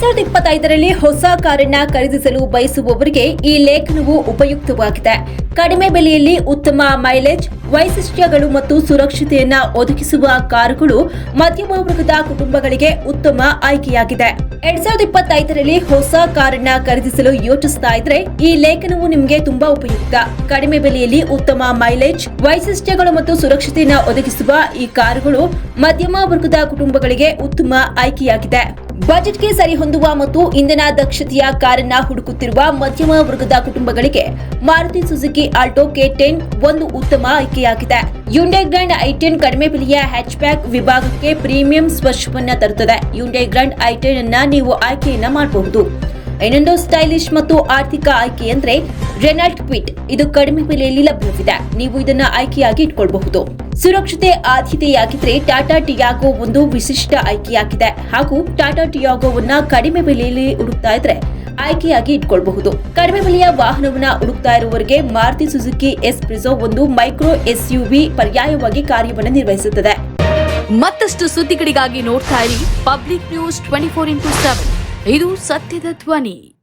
ಸಾವಿರದ ಇಪ್ಪತ್ತೈದರಲ್ಲಿ ಹೊಸ ಕಾರನ್ನ ಖರೀದಿಸಲು ಬಯಸುವವರಿಗೆ ಈ ಲೇಖನವು ಉಪಯುಕ್ತವಾಗಿದೆ. ಕಡಿಮೆ ಬೆಲೆಯಲ್ಲಿ ಉತ್ತಮ ಮೈಲೇಜ್, ವೈಶಿಷ್ಟ್ಯಗಳು ಮತ್ತು ಸುರಕ್ಷತೆಯನ್ನ ಒದಗಿಸುವ ಕಾರುಗಳು ಮಧ್ಯಮ ವರ್ಗದ ಕುಟುಂಬಗಳಿಗೆ ಉತ್ತಮ ಆಯ್ಕೆಯಾಗಿದೆ. ಎರಡ್ ಸಾವಿರದ ಇಪ್ಪತ್ತೈದರಲ್ಲಿ ಹೊಸ ಕಾರನ್ನ ಖರೀದಿಸಲು ಯೋಚಿಸ್ತಾ ಇದ್ರೆ ಈ ಲೇಖನವು ನಿಮಗೆ ತುಂಬಾ ಉಪಯುಕ್ತ. ಕಡಿಮೆ ಬೆಲೆಯಲ್ಲಿ ಉತ್ತಮ ಮೈಲೇಜ್, ವೈಶಿಷ್ಟ್ಯಗಳು ಮತ್ತು ಸುರಕ್ಷತೆಯನ್ನ ಒದಗಿಸುವ ಈ ಕಾರುಗಳು ಮಧ್ಯಮ ವರ್ಗದ ಕುಟುಂಬಗಳಿಗೆ ಉತ್ತಮ ಆಯ್ಕೆಯಾಗಿದೆ. ಬಜೆಟ್ಗೆ ಸರಿಹೊಂದುವ ಮತ್ತು ಇಂಧನ ದಕ್ಷತೆಯ ಕಾರನ್ನ ಹುಡುಕುತ್ತಿರುವ ಮಧ್ಯಮ ವರ್ಗದ ಕುಟುಂಬಗಳಿಗೆ Maruti Suzuki Alto K ten ಒಂದು ಉತ್ತಮ ಆಯ್ಕೆಯಾಗಿದೆ. ಯುಂಡೈ ಗ್ರ್ಯಾಂಡ್ ಐ ಟೆನ್ ಕಡಿಮೆ ಬೆಲೆಯ ಹ್ಯಾಚ್ ಬ್ಯಾಕ್ ವಿಭಾಗಕ್ಕೆ ಪ್ರೀಮಿಯಂ ಸ್ಪರ್ಶವನ್ನ ತರುತ್ತದೆ. ಯುಂಡೈ ಗ್ರ್ಯಾಂಡ್ ಐ ಟೆನ್ ಅನ್ನ ನೀವು ಆಯ್ಕೆಯನ್ನ ಮಾಡಬಹುದು. ಇನ್ನೊಂದು ಸ್ಟೈಲಿಶ್ ಮತ್ತು ಆರ್ಥಿಕ ಆಯ್ಕೆ ಅಂದ್ರೆ ರೆನಾಲ್ಟ್ ಕ್ವಿಟ್ ಇದು ಕಡಿಮೆ ಬೆಲೆಯಲ್ಲಿ ಲಭ್ಯವಿದೆ. ನೀವು ಇದನ್ನ ಆಯ್ಕೆಯಾಗಿ ಇಟ್ಕೊಳ್ಬಹುದು. ಸುರಕ್ಷತೆ ಆದ್ಯತೆಯಾಗಿದ್ರೆ ಟಾಟಾ ಟಿಯಾಗೋ ಒಂದು ವಿಶಿಷ್ಟ ಆಯ್ಕೆಯಾಗಿದೆ. ಹಾಗೂ ಟಾಟಾ ಟಿಯಾಗೋವನ್ನ ಕಡಿಮೆ ಬೆಲೆಯಲ್ಲಿ ಹುಡುಕ್ತಾ ಇದ್ರೆ ಆಯ್ಕೆಯಾಗಿ ಇಟ್ಕೊಳ್ಬಹುದು. ಕಡಿಮೆ ಬೆಲೆಯ ವಾಹನವನ್ನ ಹುಡುಕ್ತಾ ಇರುವವರಿಗೆ ಮಾರುತಿ ಸುಜುಕಿ ಎಸ್ ಪ್ರಿಸೋ ಒಂದು ಮೈಕ್ರೋ ಎಸ್ಯುವಿ ಪರ್ಯಾಯವಾಗಿ ಕಾರ್ಯವನ್ನು ನಿರ್ವಹಿಸುತ್ತದೆ. ಮತ್ತಷ್ಟು ಸುದ್ದಿಗಳಿಗಾಗಿ ನೋಡ್ತಾ ಇರಿ public news twenty four into seven. ಇದು ಸತ್ಯದ ಧ್ವನಿ.